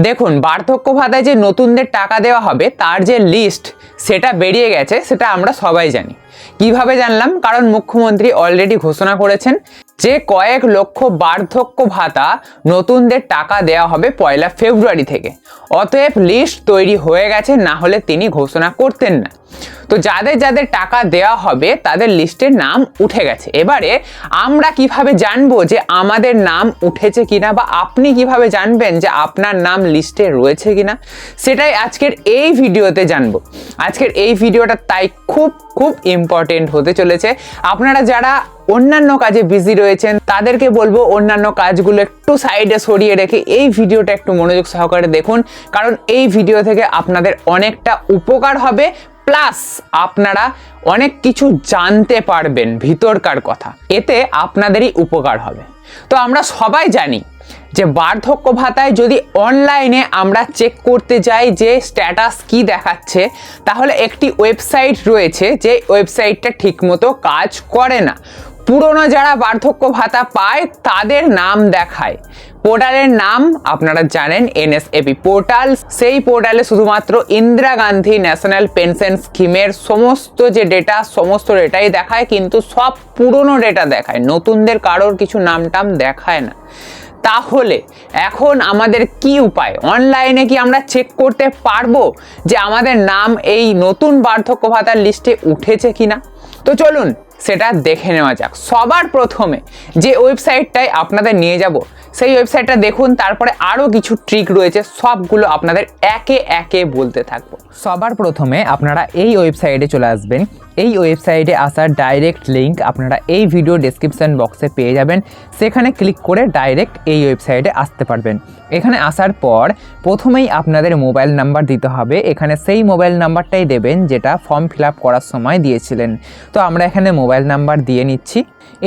দেখুন, বার্ধক্য ভাতায় যে নতুনদের টাকা দেওয়া হবে, তার যে লিস্ট সেটা বেরিয়ে গেছে, সেটা আমরা সবাই জানি। কীভাবে জানলাম? কারণ মুখ্যমন্ত্রী অলরেডি ঘোষণা করেছেন যে কয়েক লক্ষ বার্ধক্য ভাতা নতুনদের টাকা দেওয়া হবে পয়লা ফেব্রুয়ারি থেকে। অতএব লিস্ট তৈরি হয়ে গেছে, না হলে তিনি ঘোষণা করতেন না। তো যাদের যাদের টাকা দেওয়া হবে, তাদের লিস্টের নাম উঠে গেছে। এবারে আমরা কীভাবে জানব যে আমাদের নাম উঠেছে কিনা বা আপনি কীভাবে জানবেন যে আপনার নাম লিস্টে রয়েছে কিনা? সেটাই আজকের এই ভিডিওতে জানব। আজকের এই ভিডিওটা তাই খুব খুব ইম্পর্টেন্ট হতে চলেছে। আপনারা যারা অন্যান্য কাজে বিজি রয়েছেন, তাদেরকে বলব অন্যান্য কাজগুলো একটু সাইডে সরিয়ে রেখে এই ভিডিওটা একটু মনোযোগ সহকারে দেখুন, কারণ এই ভিডিও থেকে আপনাদের অনেকটা উপকার হবে প্লাস আপনারা অনেক কিছু জানতে পারবেন ভিতরকার কথা, এতে আপনাদেরই উপকার হবে। তো আমরা সবাই জানি যে বার্ধক্য ভাতায় যদি অনলাইনে আমরা চেক করতে যাই যে স্ট্যাটাস কি দেখাচ্ছে, তাহলে একটি ওয়েবসাইট রয়েছে যে ওয়েবসাইটটা ঠিকমতো কাজ করে না। পুরনো যারা বার্ধক্য ভাতা পায়, তাদের নাম দেখায়। পোর্টালের নাম আপনারা জানেন, এনএসএপি পোর্টাল। সেই পোর্টালে শুধুমাত্র ইন্দিরা গান্ধী ন্যাশনাল পেনশন স্কিমের সমস্ত যে ডেটা, সমস্ত ডেটাই দেখায়, কিন্তু সব পুরনো ডেটা দেখায়। নতুনদের কারোর কিছু নাম টাম দেখায় না। তাহলে এখন আমাদের কি উপায়? অনলাইনে কি আমরা চেক করতে পারব যে আমাদের নাম এই নতুন বার্ধক্য ভাতার লিস্টে উঠেছে কিনা? তো চলুন সেটা দেখে নেওয়া যাক। সবার প্রথমে যে ওয়েবসাইটটায় আপনাদের নিয়ে যাব সেই ওয়েবসাইটটা দেখুন, তারপরে আরও কিছু ট্রিক রয়েছে, সবগুলো আপনাদের একে একে বলতে থাকব। সবার প্রথমে আপনারা এই ওয়েবসাইটে চলে আসবেন। এই ওয়েবসাইটে আসার ডাইরেক্ট লিঙ্ক আপনারা এই ভিডিও ডেসক্রিপশন বক্সে পেয়ে যাবেন। সেখানে ক্লিক করে ডাইরেক্ট এই ওয়েবসাইটে আসতে পারবেন। এখানে আসার পর প্রথমেই আপনাদের মোবাইল নাম্বার দিতে হবে। এখানে সেই মোবাইল নাম্বারটাই দেবেন, যেটা ফর্ম ফিল করার সময় দিয়েছিলেন। তো আমরা এখানে মোবাইল নাম্বার দিয়ে নিচ্ছি।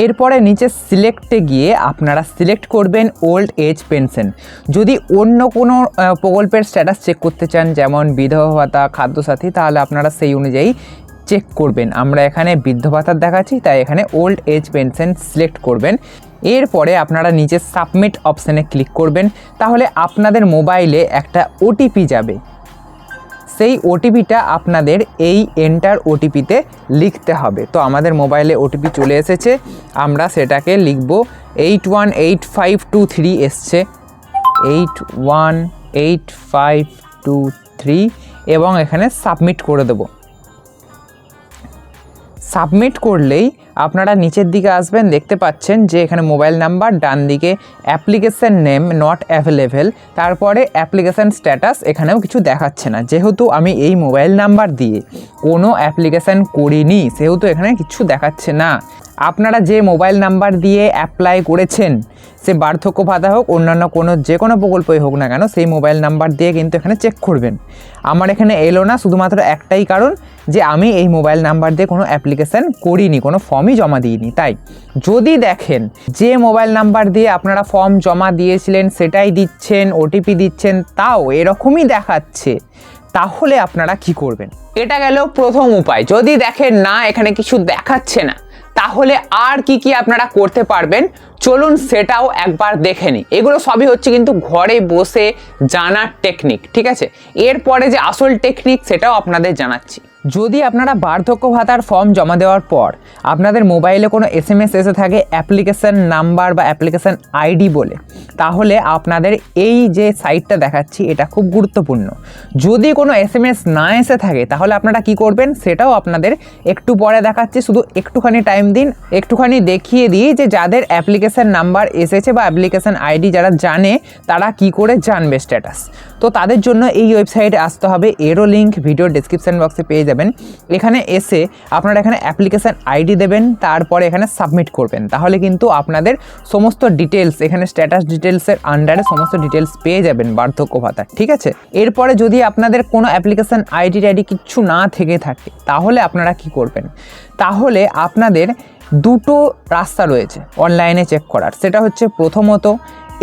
এরপরে নিচে সিলেক্টে গিয়ে আপনারা সিলেক্ট করবেন ওল্ড এজ পেনশন যদি অন্য কোনো প্রকল্পের স্ট্যাটাস চেক করতে চান, যেমন বিধবা ভাতা, খাদ্যসাথী, তাহলে আপনারা সেই অনুযায়ী চেক করবেন। আমরা এখানে বৃদ্ধ ভাতার দেখাচ্ছি, তাই এখানে ওল্ড এজ পেনশন সিলেক্ট করবেন। এরপরে আপনারা নিচে সাবমিট অপশানে ক্লিক করবেন। তাহলে আপনাদের মোবাইলে একটা ওটিপি যাবে। সেই ওটিপিটা আপনাদের এই এন্টার ওটিপিতে লিখতে হবে। তো আমাদের মোবাইলে ওটিপি চলে এসেছে, আমরা সেটাকে লিখব। Eight one eight five two three এসছে। Eight one eight five two three এবং এখানে সাবমিট করে দেবো। সাবমিট করলেই আপনারা নিচের দিকে আসবেন, দেখতে পাচ্ছেন যে এখানে মোবাইল নাম্বার, ডান দিকে অ্যাপ্লিকেশান নেম নট অ্যাভেলেবেল তারপরে অ্যাপ্লিকেশান স্ট্যাটাস, এখানেও কিছু দেখাচ্ছে না। যেহেতু আমি এই মোবাইল নাম্বার দিয়ে কোনো অ্যাপ্লিকেশান করিনি, সেহেতু এখানে কিছু দেখাচ্ছে না। আপনারা যে মোবাইল নাম্বার দিয়ে অ্যাপ্লাই করেছেন, সে বার্ধক্য ভাতা হোক, অন্যান্য কোনো যে কোনো প্রকল্পই হোক না কেন, সেই মোবাইল নাম্বার দিয়ে কিন্তু এখানে চেক করবেন। আমার এখানে এলো না, শুধুমাত্র একটাই কারণ যে আমি এই মোবাইল নাম্বার দিয়ে কোনো অ্যাপ্লিকেশান করিনি, কোনো ফর্মই জমা দিইনি। তাই যদি দেখেন যে মোবাইল নাম্বার দিয়ে আপনারা ফর্ম জমা দিয়েছিলেন, সেটাই দিচ্ছেন ওটিপি দিচ্ছেন, তাও এরকমই দেখাচ্ছে, তাহলে আপনারা কি করবেন? এটা গেল প্রথম উপায়। যদি দেখেন না, এখানে কিছু দেখাচ্ছে না তাহলে আর কি কি আপনারা করতে পারবেন? চলুন সেটাও একবার দেখে নিই। এগুলো সবই হচ্ছে কিন্তু ঘরে বসে জানার টেকনিক ঠিক আছে? এরপরে যে আসল টেকনিক সেটাও আপনাদের জানাচ্ছি। যদি আপনারা বার্ধক্য ভাতার ফর্ম জমা দেওয়ার পর আপনাদের মোবাইলে কোনো এস এম এস এসে থাকে অ্যাপ্লিকেশান নাম্বার বা অ্যাপ্লিকেশান আইডি বলে, তাহলে আপনাদের এই যে সাইটটা দেখাচ্ছি, এটা খুব গুরুত্বপূর্ণ। যদি কোনো এস এম এস না এসে থাকে, তাহলে আপনারা কি করবেন? সেটাও আপনাদের একটু পরে দেখাচ্ছি, শুধু একটুখানি টাইম দিন, একটুখানি দেখিয়ে দিই যে যাদের অ্যাপ্লিকেশান নাম্বার এসেছে বা অ্যাপ্লিকেশান আইডি যারা জানে, তারা কি করে জানবে স্ট্যাটাস তো তাদের জন্য এই ওয়েবসাইটে আসতে হবে, এরও লিঙ্ক ভিডিও ডিসক্রিপশন বক্সে পেয়ে যাবেন এখানে এসে আপনারা এখানে অ্যাপ্লিকেশান আইডি দেবেন, তারপরে এখানে সাবমিট করবেন। তাহলে কিন্তু আপনাদের সমস্ত ডিটেলস এখানে স্ট্যাটাস ডিটেলসের আন্ডারে সমস্ত ডিটেলস পেয়ে যাবেন বার্ধক্য ভাতা ঠিক আছে? এরপরে যদি আপনাদের কোনো অ্যাপ্লিকেশান আইডি টাইডি কিচ্ছু না থেকে থাকে, তাহলে আপনারা কি করবেন? তাহলে আপনাদের দুটো রাস্তা রয়েছে অনলাইনে চেক করার। সেটা হচ্ছে প্রথমত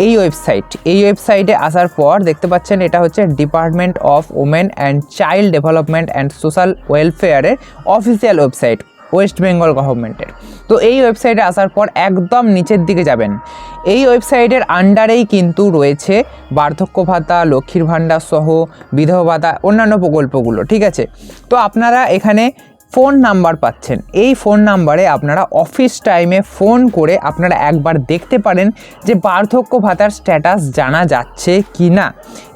এই ওয়েবসাইট এই ওয়েবসাইটে আসার পর দেখতে পাচ্ছেন এটা হচ্ছে department of women and child development and social ওয়েলফেয়ারের official website West Bengal গভর্নমেন্টের তো এই ওয়েবসাইটে আসার পর একদম নিচের দিকে যাবেন। এই ওয়েবসাইটের আন্ডারেই কিন্তু রয়েছে বার্ধক্য ভাতা লক্ষ্মীর ভাণ্ডার সহ বিধবা ভাতা, অন্যান্য প্রকল্পগুলো, ঠিক আছে? তো আপনারা এখানে ফোন নাম্বার পাচ্ছেন। এই ফোন নাম্বারে আপনারা অফিস টাইমে ফোন করে আপনারা একবার দেখতে পারেন যে বার্ধক্য ভাতার স্ট্যাটাস জানা যাচ্ছে কি না।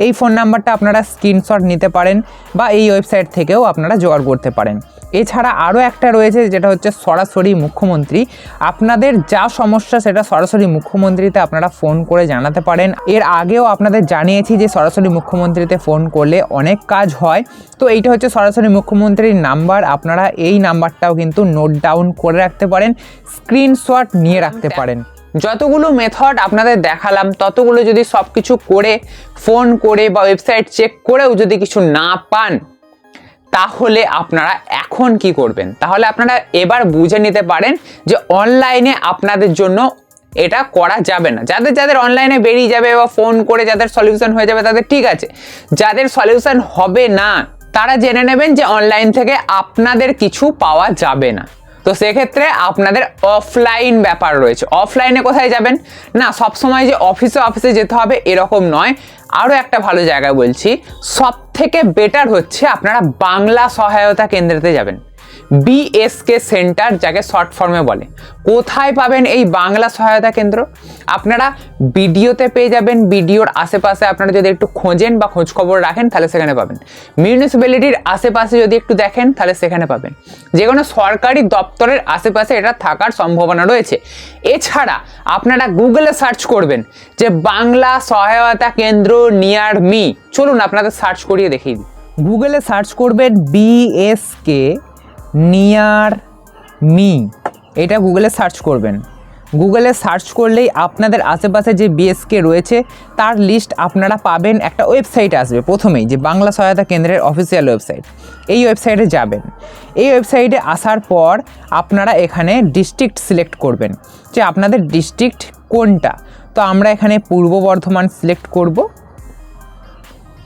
এই ফোন নাম্বারটা আপনারা স্ক্রিনশট নিতে পারেন বা এই ওয়েবসাইট থেকেও আপনারা জোগাড় করতে পারেন। এছাড়া আরও একটা রয়েছে যেটা হচ্ছে সরাসরি মুখ্যমন্ত্রী। আপনাদের যা সমস্যা সেটা সরাসরি মুখ্যমন্ত্রীতে আপনারা ফোন করে জানাতে পারেন। এর আগেও আপনাদের জানিয়েছি যে সরাসরি মুখ্যমন্ত্রীতে ফোন করলে অনেক কাজ হয়। তো এইটা হচ্ছে সরাসরি মুখ্যমন্ত্রীর নাম্বার। আপনারা এই নাম্বারটাও কিন্তু নোট ডাউন করে রাখতে পারেন, স্ক্রিনশট নিয়ে রাখতে পারেন। যতগুলো মেথড আপনাদের দেখালাম, ততগুলো যদি সব কিছু করে, ফোন করে বা ওয়েবসাইট চেক করেও যদি কিছু না পান তাহলে আপনারা এখন কি করবেন? তাহলে আপনারা এবার বুঝে নিতে পারেন যে অনলাইনে আপনাদের জন্য এটা করা যাবে না। যাদের যাদের অনলাইনে বেরিয়ে যাবে বা ফোন করে যাদের সলিউশন হয়ে যাবে, তাদের ঠিক আছে। যাদের সলিউশন হবে না, তারা জেনে নেবেন যে অনলাইন থেকে আপনাদের কিছু পাওয়া যাবে না। তো সেক্ষেত্রে আপনাদের অফলাইন ব্যাপার রয়েছে। অফলাইনে কোথায় যাবেন? না সব সময় যে অফিসে অফিসে যেতে হবে এরকম নয়। আরও একটা ভালো জায়গায় বলছি সব থেকে বেটার হচ্ছে আপনারা বাংলা সহায়তা কেন্দ্রেতে যাবেন। বিএসকে সেন্টার যাকে শর্ট ফর্মে বলে। কোথায় পাবেন এই বাংলা সহায়তা কেন্দ্র? আপনারা ভিডিওতে পেয়ে যাবেন, ভিডিওর আশেপাশে আপনারা যদি একটু খোঁজেন বা খোঁজ খবর রাখেন, তাহলে সেখানে পাবেন। মিউনিসিপ্যালিটির আশেপাশে যদি একটু দেখেন, তাহলে সেখানে পাবেন। যে কোনো সরকারি দপ্তরের আশেপাশে এটা থাকার সম্ভাবনা রয়েছে। এছাড়া আপনারা গুগলে সার্চ করবেন যে বাংলা সহায়তা কেন্দ্র নিয়ার মি চলুন আপনাদের সার্চ করিয়ে দেখিয়ে দিই। গুগলে সার্চ করবেন বিএসকে নিয়ার মি এটা গুগলে সার্চ করবেন। গুগলে সার্চ করলেই আপনাদের আশেপাশে যে বিএসকে রয়েছে, তার লিস্ট আপনারা পাবেন। একটা ওয়েবসাইট আসবে প্রথমেই, যে বাংলা সহায়তা কেন্দ্রের অফিসিয়াল ওয়েবসাইট এই ওয়েবসাইটে যাবেন। এই ওয়েবসাইটে আসার পর আপনারা এখানে ডিস্ট্রিক্ট সিলেক্ট করবেন, যে আপনাদের ডিস্ট্রিক্ট কোনটা। তো আমরা এখানে পূর্ব বর্ধমান সিলেক্ট করব।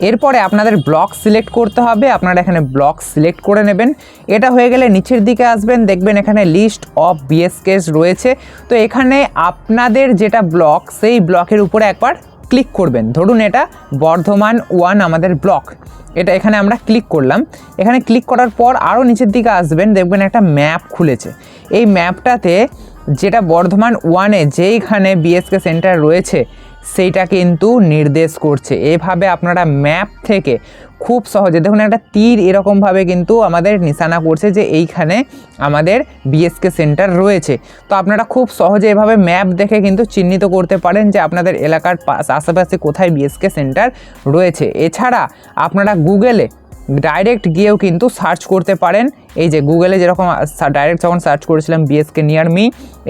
এরপরে আপনাদের ব্লক সিলেক্ট করতে হবে। আপনারা এখানে ব্লক সিলেক্ট করে নেবেন। এটা হয়ে গেলে নিচের দিকে আসবেন, দেখবেন এখানে লিস্ট অফ বিএসকেস রয়েছে। তো এখানে আপনাদের যেটা ব্লক সেই ব্লকের উপরে একবার ক্লিক করবেন। ধরুন এটা বর্ধমান ওয়ান আমাদের ব্লক এটা এখানে আমরা ক্লিক করলাম। এখানে ক্লিক করার পর আরও নিচের দিকে আসবেন, দেখবেন একটা ম্যাপ খুলেছে। এই ম্যাপটাতে যেটা বর্ধমান ওয়ানে যেইখানে বিএসকে সেন্টার রয়েছে সেইটা কিন্তু নির্দেশ করছে। এভাবে আপনারা ম্যাপ থেকে খুব সহজে, দেখুন একটা তীর এরকমভাবে কিন্তু আমাদের নিশানা করছে যে এইখানে আমাদের বিএসকে সেন্টার রয়েছে। তো আপনারা খুব সহজে এভাবে ম্যাপ দেখে কিন্তু চিহ্নিত করতে পারেন যে আপনাদের এলাকার পাশ আশেপাশে কোথায় বিএসকে সেন্টার রয়েছে। এছাড়া আপনারা গুগলে ডাইরেক্ট গিয়েও কিন্তু সার্চ করতে পারেন। এই যে গুগলে যেরকম ডাইরেক্ট যখন সার্চ করেছিলাম বিএসকে নিয়ার মি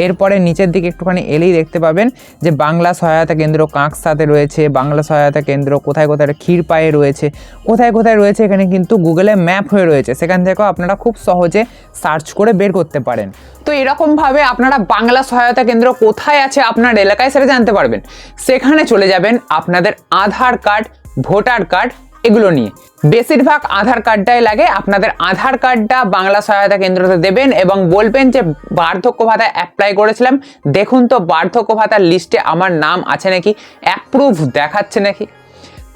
এরপরে নিচের দিকে একটুখানি এলেই দেখতে পাবেন যে বাংলা সহায়তা কেন্দ্র কাঁকসাতে রয়েছে, বাংলা সহায়তা কেন্দ্র কোথায় কোথায় ক্ষীরপায়ে রয়েছে, কোথায় কোথায় রয়েছে, এখানে কিন্তু গুগলে ম্যাপ হয়ে রয়েছে। সেখান থেকেও আপনারা খুব সহজে সার্চ করে বের করতে পারেন। তো এরকমভাবে আপনারা বাংলা সহায়তা কেন্দ্র কোথায় আছে আপনার এলাকায় সেটা জানতে পারবেন। সেখানে চলে যাবেন আপনাদের আধার কার্ড, ভোটার কার্ড এগুলো নিয়ে। বেশিরভাগ আধার কার্ডটাই লাগে, আপনাদের আধার কার্ডটা বাংলা সহায়তা কেন্দ্রতে দেবেন এবং বলবেন যে বার্ধক্য ভাতা অ্যাপ্লাই করেছিলাম, দেখুন তো বার্ধক্য ভাতার লিস্টে আমার নাম আছে নাকি অ্যাপ্রুভ দেখাচ্ছে নাকি।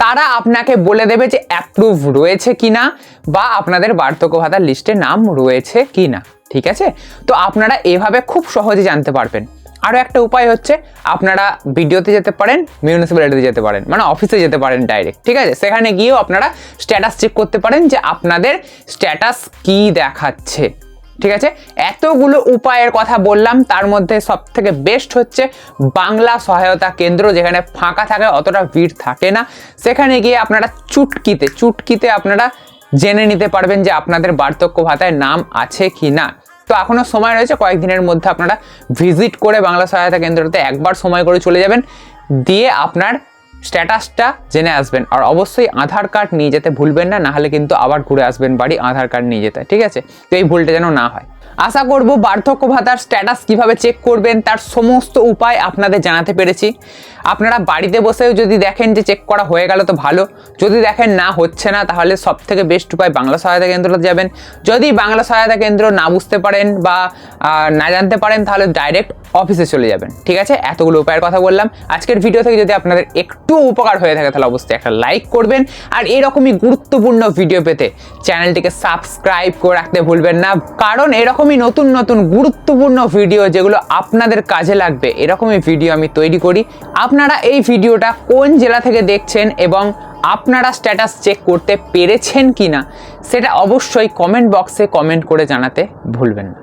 তারা আপনাকে বলে দেবে যে অ্যাপ্রুভ রয়েছে কি না বা আপনাদের বার্ধক্য ভাতার লিস্টে নাম রয়েছে কি না ঠিক আছে? তো আপনারা এভাবে খুব সহজে জানতে পারবেন। আরও একটা উপায় হচ্ছে আপনারা ভিডিওতে যেতে পারেন মিউনিসিপ্যালিটিতে যেতে পারেন মানে অফিসে যেতে পারেন ডাইরেক্ট ঠিক আছে? সেখানে গিয়েও আপনারা স্ট্যাটাস চেক করতে পারেন যে আপনাদের স্ট্যাটাস কি দেখাচ্ছে, ঠিক আছে? এতগুলো উপায়ের কথা বললাম, তার মধ্যে সব থেকে বেস্ট হচ্ছে বাংলা সহায়তা কেন্দ্র, যেখানে ফাঁকা থাকে, অতটা ভিড় থাকে না। সেখানে গিয়ে আপনারা চুটকিতে চুটকিতে আপনারা জেনে নিতে পারবেন যে আপনাদের বার্ধক্য ভাতায় নাম আছে কি না তো এখনও সময় রয়েছে, কয়েকদিনের মধ্যে আপনারা ভিজিট করে বাংলা সহায়তা কেন্দ্রতে একবার সময় করে চলে যাবেন, দিয়ে আপনার স্ট্যাটাসটা জেনে আসবেন। আর অবশ্যই আধার কার্ড নিয়ে যেতে ভুলবেন না নাহলে কিন্তু আবার ঘুরে আসবেন বাড়ি আধার কার্ড নিয়ে যেতে, ঠিক আছে? তো এই ভুলটা যেন না হয়। আশা করব বার্ধক্য ভাতার স্ট্যাটাস কীভাবে চেক করবেন, তার সমস্ত উপায় আপনাদের জানাতে পেরেছি। আপনারা বাড়িতে বসেও যদি দেখেন যে চেক করা হয়ে গেল তো ভালো। যদি দেখেন না, হচ্ছে না, তাহলে সব থেকে বেস্ট উপায় বাংলা সহায়তা কেন্দ্রতে যাবেন। যদি বাংলা সহায়তা কেন্দ্র না বুঝতে পারেন বা না জানতে পারেন, তাহলে ডাইরেক্ট অফিসে চলে যাবেন। ঠিক আছে? এতগুলো উপায়ের কথা বললাম। আজকের ভিডিও থেকে যদি আপনাদের একটু উপকার হয়ে থাকে, তাহলে অবশ্যই একটা লাইক করবেন। আর এরকমই গুরুত্বপূর্ণ ভিডিও পেতে চ্যানেলটিকে সাবস্ক্রাইব করে রাখতে ভুলবেন না। কারণ এরকমই নতুন নতুন গুরুত্বপূর্ণ ভিডিও যেগুলো আপনাদের কাজে লাগবে, এরকমই ভিডিও আমি তৈরি করি। আপনারা এই ভিডিওটা কোন জেলা থেকে দেখছেন এবং আপনারা স্ট্যাটাস চেক করতে পেরেছেন কি না সেটা অবশ্যই কমেন্ট বক্সে কমেন্ট করে জানাতে ভুলবেন না।